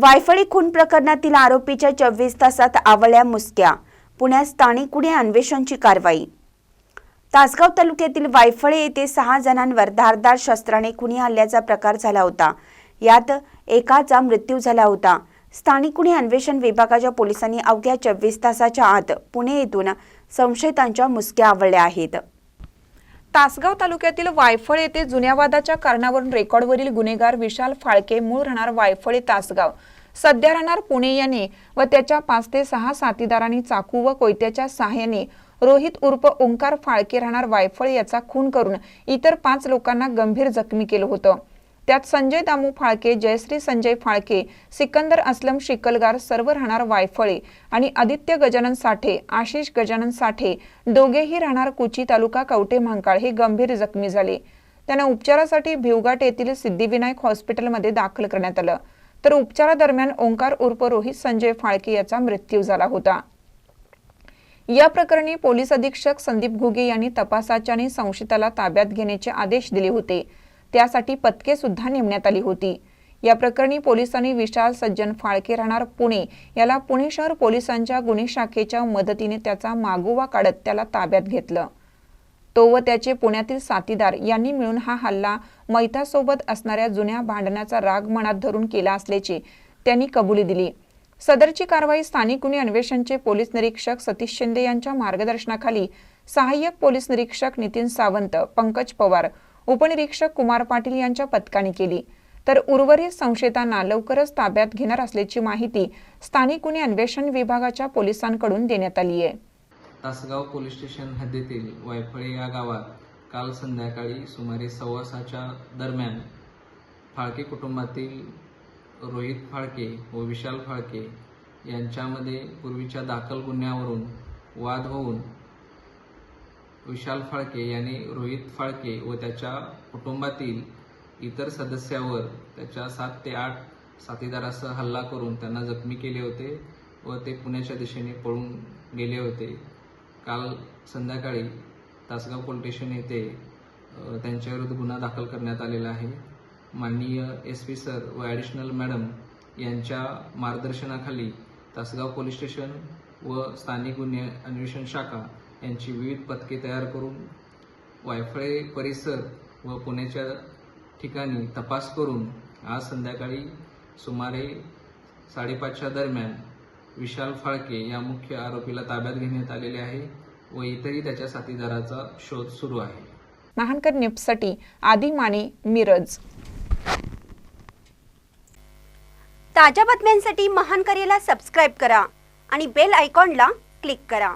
वायफळी खून प्रकरणातील आरोपीच्या चोवीस तासात आवळ्या मुसक्या. पुण्यात स्थानिक गुन्हे अन्वेषणची कारवाई. तासगाव तालुक्यातील वायफळे येथे सहा जणांवर धारदार शस्त्राने खुनी हल्ल्याचा प्रकार झाला होता. यात एकाचा मृत्यू झाला होता. स्थानिक गुन्हे अन्वेषण विभागाच्या पोलिसांनी अवघ्या चोवीस तासाच्या आत पुणे येथून संशयितांच्या मुसक्या आवळल्या आहेत. तासगाव तालुक्यातील वायफळ येथे जुन्या वादाच्या कारणावरून रेकॉर्डवरील गुन्हेगार विशाल फाळके मूळ राहणार वायफळे तासगाव. सध्या राहणार पुणे याने व त्याच्या पाच ते सहा साथीदारांनी चाकू व कोयत्याच्या सहाय्याने रोहित उर्फ ओंकार फाळके राहणार वायफळ याचा खून करून इतर पाच लोकांना गंभीर जखमी केलं होतं. त्यात संजय दामू फाळके जयश्री संजय फाळके सिकंदर असलम शिकलगार सर्व राहणार वायफळे आणि आदित्य गजानन साठे आशिष गजानन साठे. दोघेही राहणार कुची तालुका कवटे महांकाळ हे गंभीर जखमी झाले. त्यांना उपचारासाठी भिवघाट येथील सिद्धिविनायक हॉस्पिटलमध्ये दाखल करण्यात आलं. तर उपचारादरम्यान ओंकार उर्फ रोहित संजय फाळके याचा मृत्यू झाला होता. या प्रकरणी पोलीस अधीक्षक संदीप घुगे यांनी तपासाच्या आणि संशयिताला ताब्यात घेण्याचे आदेश दिले होते. त्यासाठी पथके सुद्धा नेमण्यात आली होती. या प्रकरणी पोलिसांनी विशाल सज्जन फाळके राहणार पुणे. याला पुणे शहर पोलिसांच्या गुन्हे शाखेच्या मदतीने त्याचा मागोवा काढत त्याला ताब्यात घेतलं. तो व त्याचे पुण्यातील साथीदार यांनी मिळून हा हल्ला मैतासोबत असणाऱ्या जुन्या भांडणाचा राग मनात धरून केला असल्याचे त्यांनी कबुली दिली. सदरची कारवाई स्थानिक गुन्हे अन्वेषणचे पोलीस निरीक्षक सतीश शिंदे यांच्या मार्गदर्शनाखाली सहाय्यक पोलीस निरीक्षक नितीन सावंत पंकज पवार उपनिरीक्षक कुमार पाटील यांच्या पथकाने केली. तर उर्वरित संशयितांना लवकरच ताब्यात घेणार असल्याची माहिती स्थानिक गुन्हे अन्वेषण विभागाच्या पोलिसांकडून देण्यात आली आहे. तासगाव पोलीस स्टेशन हद्दीतील वायफळे या गावात काल संध्याकाळी सुमारे सव्वा सहाच्या दरम्यान फाळके कुटुंबातील रोहित फाळके व विशाल फाळके यांच्यामध्ये पूर्वीच्या दाखल गुन्ह्यावरून वाद होऊन विशाल फाळके यांनी रोहित फाळके व त्याच्या कुटुंबातील इतर सदस्यावर त्याच्या सात ते आठ साथीदारासह हल्ला करून त्यांना जखमी केले होते व ते पुण्याच्या दिशेने पळून गेले होते. काल संध्याकाळी तासगाव पोलीस स्टेशन येथे त्यांच्याविरुद्ध गुन्हा दाखल करण्यात आलेला आहे. माननीय एस पी सर व ॲडिशनल मॅडम यांच्या मार्गदर्शनाखाली तासगाव पोलीस स्टेशन व स्थानिक गुन्हे अन्वेषण शाखा यांची विविध पथके तयार करून वायफळे परिसर व पुण्याच्या ठिकाणी तपास करून आज संध्याकाळी सुमारे साडेपाचच्या दरम्यान विशाल फाळके या मुख्य आरोपीला ताब्यात घेण्यात आलेले आहे व इतरही त्याच्या साथीदाराचा शोध सुरू आहे. महानकर निप्ससाठी आदी माने मिरज. ताज्या बातम्यांसाठी महान करेला सबस्क्राईब करा आणि बेल आयकॉनला क्लिक करा.